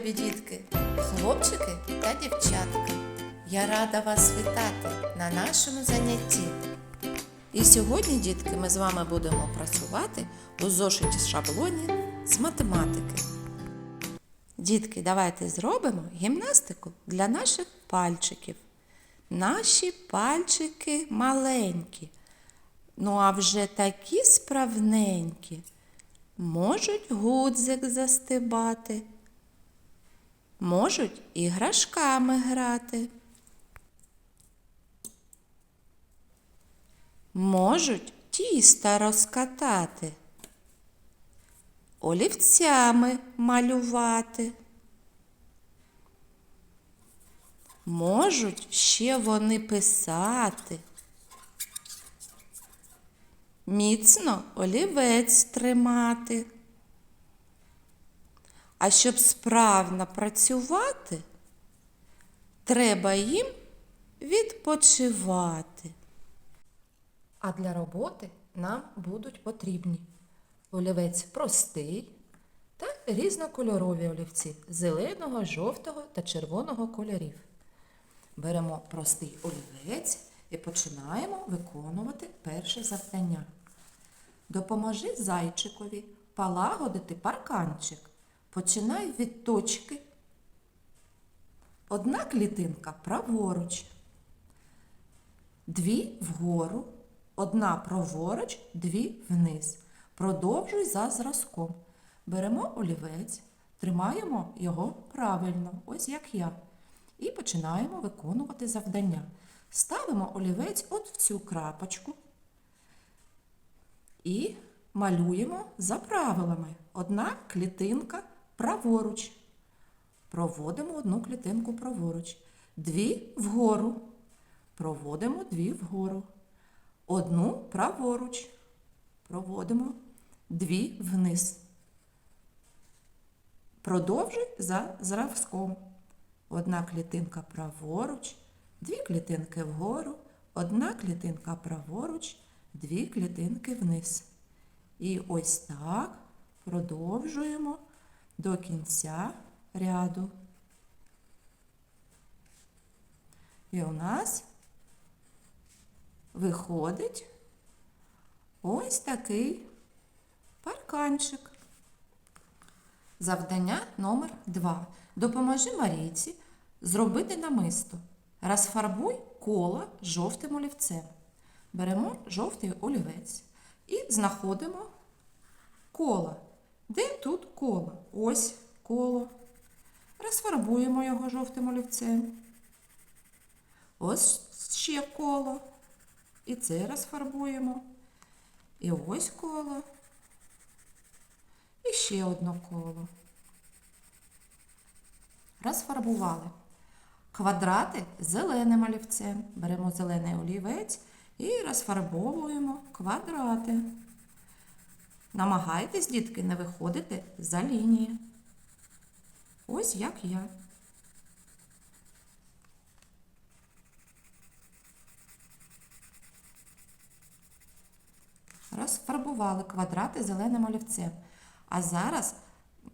любі дітки, хлопчики та дівчатка. Я рада вас вітати на нашому занятті. І сьогодні, дітки, ми з вами будемо працювати у зошиті з шаблоні з математики. Дітки, давайте зробимо гімнастику для наших пальчиків. Наші пальчики маленькі, ну а вже такі справненькі. Можуть гудзик застибати, можуть іграшками грати. Можуть тіста розкатати, олівцями малювати. Можуть ще вони писати. Міцно олівець тримати. А щоб справно працювати, треба їм відпочивати. А для роботи нам будуть потрібні олівець простий та різнокольорові олівці зеленого, жовтого та червоного кольорів. Беремо простий олівець і починаємо виконувати перше завдання. Допоможи зайчикові полагодити парканчик. Починай від точки. Одна клітинка праворуч, дві вгору, одна праворуч, дві вниз. Продовжуй за зразком. Беремо олівець, тримаємо його правильно, ось як я. І починаємо виконувати завдання. Ставимо олівець от в цю крапочку і малюємо за правилами. Одна клітинка праворуч. Проводимо одну клітинку праворуч. Дві вгору. Проводимо дві вгору. Одну праворуч. Проводимо дві вниз. Продовжуй за зразком. Одна клітинка праворуч, дві клітинки вгору, одна клітинка праворуч, дві клітинки вниз. І ось так продовжуємо до кінця ряду. І у нас виходить ось такий парканчик. Завдання номер 2. Допоможи Марійці зробити намисто. Розфарбуй коло жовтим олівцем. Беремо жовтий олівець і знаходимо коло. Де тут коло? Ось коло. Розфарбуємо його жовтим олівцем. Ось ще коло. І це розфарбуємо. І ось коло. І ще одне коло. Розфарбували. Квадрати зеленим олівцем. Беремо зелений олівець і розфарбовуємо квадрати. Намагайтесь, дітки, не виходити за лінії. Ось як я. Розфарбували квадрати зеленим олівцем. А зараз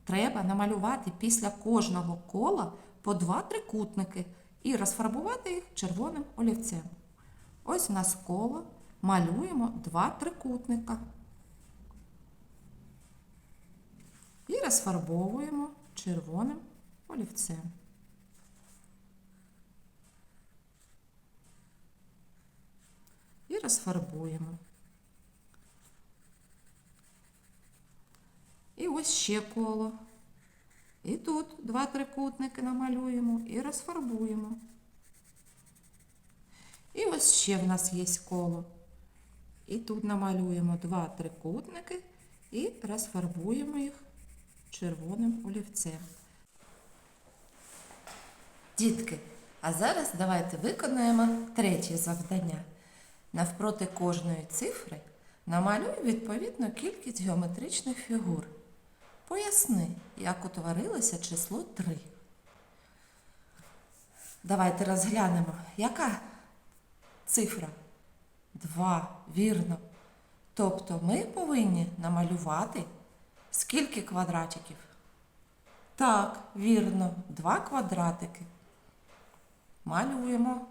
треба намалювати після кожного кола по два трикутники і розфарбувати їх червоним олівцем. Ось у нас коло. Малюємо два трикутника. І розфарбовуємо червоним олівцем. І розфарбуємо. І ось ще коло. І тут два трикутники намалюємо і розфарбуємо. І ось ще в нас є коло. І тут намалюємо два трикутники і розфарбуємо їх червоним олівцем. Дітки, а зараз давайте виконаємо третє завдання. Навпроти кожної цифри намалюй відповідну кількість геометричних фігур. Поясни, як утворилося число 3. Давайте розглянемо, яка цифра? 2, вірно. Тобто ми повинні намалювати скільки квадратиків? Так, вірно, два квадратики. Малюємо.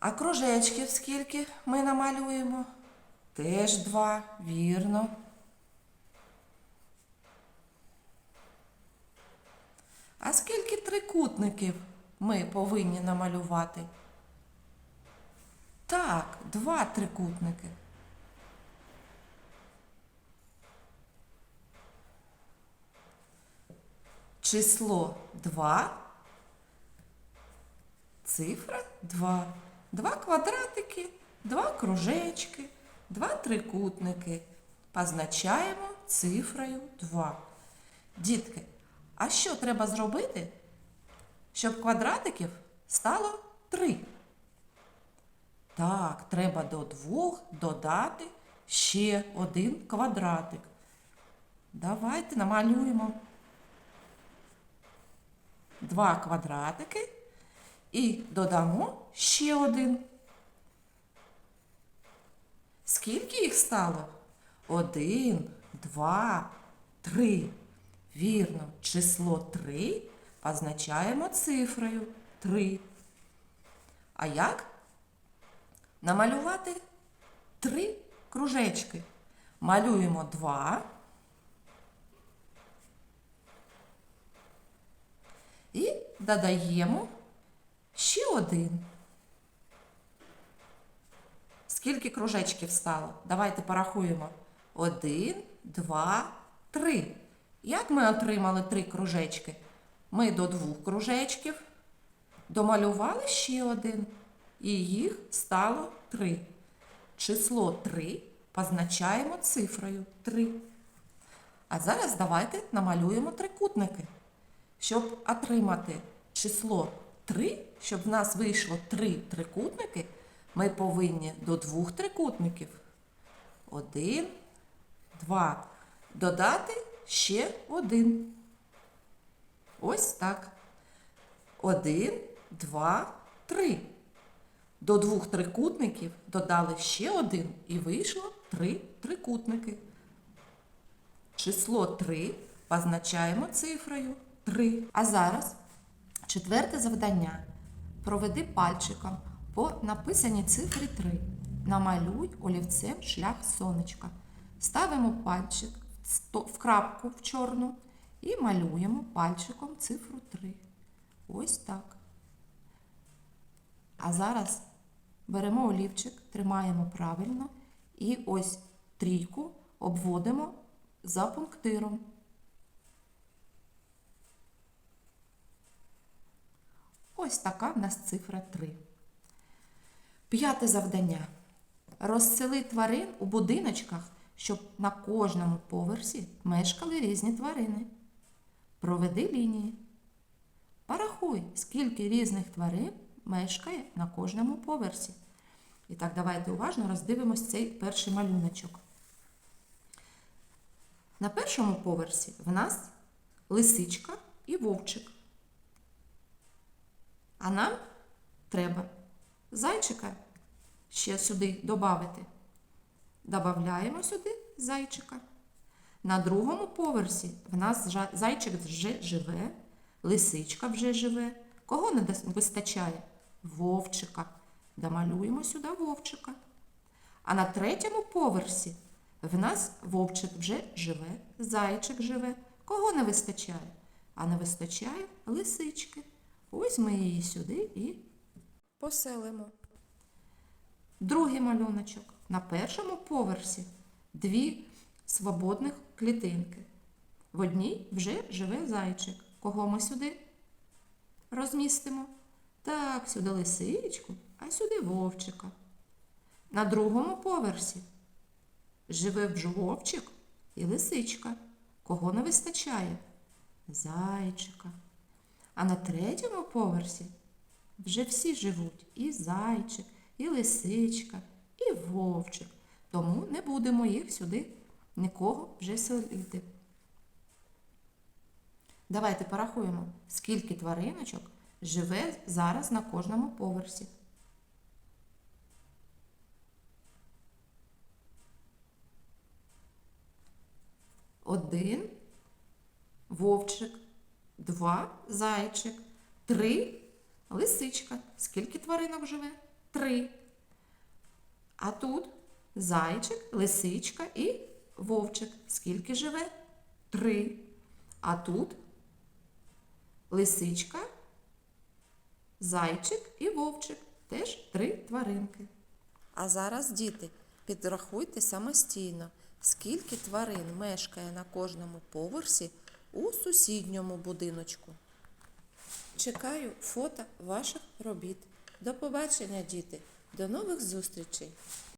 А кружечків скільки ми намалюємо? Теж два, вірно. А скільки трикутників ми повинні намалювати? Так, два трикутники. Число 2, цифра 2. Два квадратики, два кружечки, два трикутники. Позначаємо цифрою 2. Дітки, а що треба зробити, щоб квадратиків стало 3? Так, треба до двох додати ще один квадратик. Давайте намалюємо два квадратики і додамо ще один. Скільки їх стало? Один, два, три. Вірно, число три позначаємо цифрою три. А як? Намалювати три кружечки. Малюємо два. І додаємо ще один. Скільки кружечків стало? Давайте порахуємо. Один, два, три. Як ми отримали три кружечки? Ми до двох кружечків домалювали ще один. І їх стало три. Число 3 позначаємо цифрою 3. А зараз давайте намалюємо трикутники. Щоб отримати число 3, щоб в нас вийшло 3 трикутники, ми повинні до двох трикутників. Один, два. Додати ще один. Ось так. Один, два, три. До двох трикутників додали ще один і вийшло три трикутники. Число 3 позначаємо цифрою 3. А зараз четверте завдання. Проведи пальчиком по написаній цифрі 3. Намалюй олівцем шлях сонечка. Ставимо пальчик в крапку в чорну і малюємо пальчиком цифру 3. Ось так. А зараз беремо олівчик, тримаємо правильно і ось трійку обводимо за пунктиром. Ось така в нас цифра 3. П'яте завдання. Розсели тварин у будиночках, щоб на кожному поверсі мешкали різні тварини. Проведи лінії. Порахуй, скільки різних тварин мешкає на кожному поверсі. І так, давайте уважно роздивимось цей перший малюночок. На першому поверсі в нас лисичка і вовчик. А нам треба зайчика ще сюди додати. Добавляємо сюди зайчика. На другому поверсі в нас зайчик вже живе, лисичка вже живе. Кого не вистачає? Вовчика. Домалюємо сюди вовчика. А на третьому поверсі в нас вовчик вже живе, зайчик живе. Кого не вистачає? А не вистачає лисички. Ось ми її сюди і поселимо. Другий малюночок. На першому поверсі дві свободних клітинки. В одній вже живе зайчик. Кого ми сюди розмістимо? Так, сюди лисичку, а сюди вовчика. На другому поверсі живе вже вовчик і лисичка. Кого не вистачає? Зайчика. А на третьому поверсі вже всі живуть і зайчик, і лисичка, і вовчик. Тому не будемо їх сюди нікого вже селити. Давайте порахуємо, скільки твариночок живе зараз на кожному поверсі. Один вовчик, два зайчик, три лисичка. Скільки тваринок живе? Три. А тут зайчик, лисичка і вовчик. Скільки живе? Три. А тут лисичка, зайчик і вовчик. Теж три тваринки. А зараз, діти, підрахуйте самостійно, скільки тварин мешкає на кожному поверсі у сусідньому будиночку. Чекаю фото ваших робіт. До побачення, діти. До нових зустрічей!